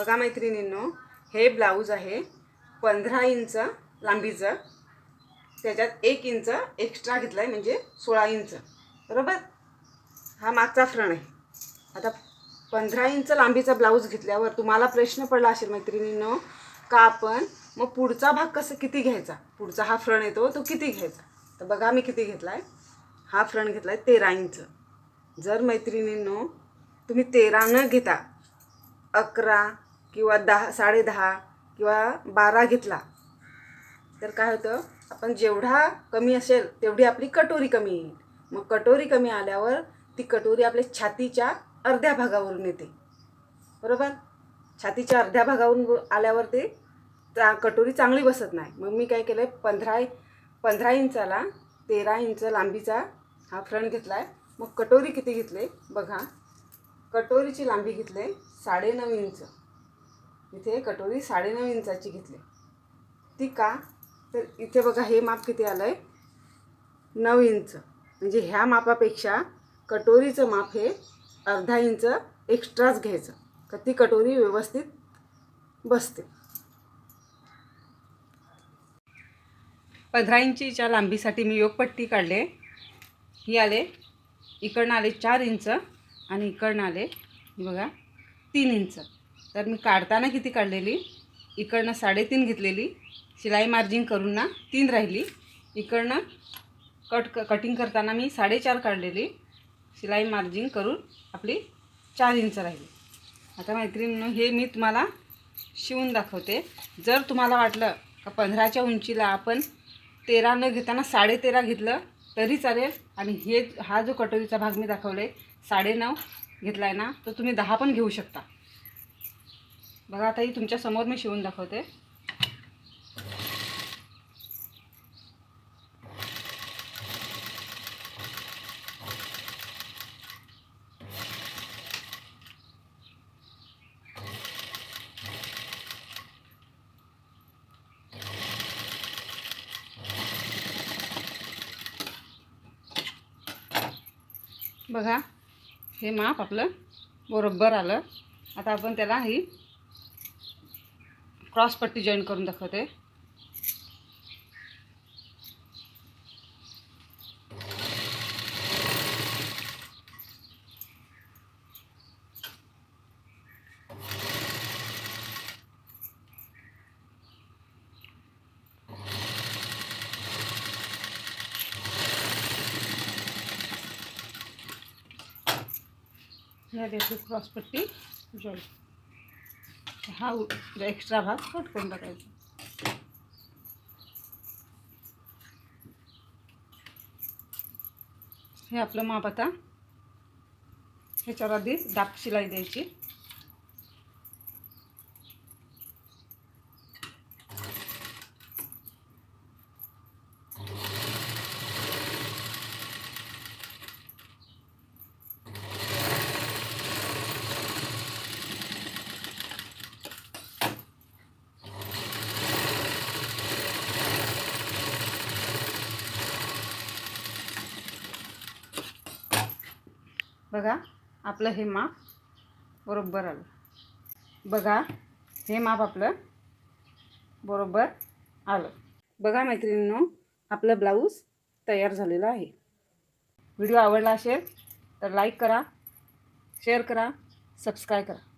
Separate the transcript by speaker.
Speaker 1: बघा मैत्रिणींनो हे ब्लाऊज आहे पंधरा इंच लांबीचं. त्याच्यात एक इंच एक्स्ट्रा घेतला आहे म्हणजे सोळा इंच. बरोबर? हा मागचा फ्रण आहे. आता पंधरा इंच लांबीचा ब्लाऊज घेतल्यावर तुम्हाला प्रश्न पडला असेल मैत्रिणींनो का आपण मग पुढचा भाग कसं किती घ्यायचा? पुढचा हा फ्रण येतो तो किती घ्यायचा? तर बघा मी किती घेतला आहे हा फ्रण घेतला आहे तेरा इंच. जर मैत्रिणींनो तुम्ही तेरा न घेता अकरा किंवा दहा साडेदहा किंवा बारा घेतला तर काय होतं? आपण जेवढा कमी असेल तेवढी आपली कटोरी कमी येईल. मग कटोरी कमी आल्यावर ती कटोरी आपल्या छातीच्या अर्ध्या भागावरून येते. बरोबर? छातीच्या अर्ध्या भागावरून आल्यावर ते चा कटोरी चांगली बसत नाही. मग मी काय केलं आहे पंधरा पंधरा इंचाला तेरा इंच लांबीचा हा फ्रंट घेतला आहे मग कटोरी किती घेतले? बघा. कटोरीची लांबी घेतले साडेनऊ इंच. इथे कटोरी साडेनऊ इंचाची घेतली. ती का? तर इथे बघा हे माप किती आलं आहे नऊ इंच. म्हणजे ह्या मापापेक्षा कटोरीचं माप हे अर्धा इंच एक्स्ट्राच घ्यायचं. तर ती कटोरी व्यवस्थित बसते. पंधरा इंचीच्या लांबीसाठी मी योगपट्टी काढले. ही आले इकडनं आले चार इंच आणि इकडनं आले बघा तीन इंच. तर मी काढताना किती काढलेली? इकडनं साडेतीन घेतलेली. शिलाई मार्जिन करून ना तीन राहिली. इकडनं कट क कटिंग करताना मी साडेचार काढलेली. शिलाई मार्जिन करून आपली चार इंच राहिली. आता मैत्रिणीनं हे मी तुम्हाला शिवून दाखवते. जर तुम्हाला वाटलं का पंधराच्या उंचीला आपण तेरा न घेताना साडेतेरा घेतलं तरी चालेल. आणि हे हा जो कटोरीचा भाग मी दाखवला आहे साडेनऊ घेतला आहे ना तर तुम्ही दहा पण घेऊ शकता. बघा आता ही तुमच्यासमोर मी शिवून दाखवते. बघा हे माप आपलं बरोबर आलं. आता आपण त्याला ही क्रॉस पट्टी जॉईन करून ह्या द्यायची क्रॉस पट्टी जॉईन हा एक्स्ट्रा भाग कट करून टाकायचा हे आपलं माप आता. ह्याच्यावर आधी दाब शिलाई द्यायची. बघा आपलं हे माप बरोबर आलं. बघा हे माप आपलं बरोबर आलं. बघा मैत्रिणींनो आपलं ब्लाऊज तयार झालेलं आहे. व्हिडिओ आवडला असेल तर लाईक करा शेअर करा सबस्क्राईब करा.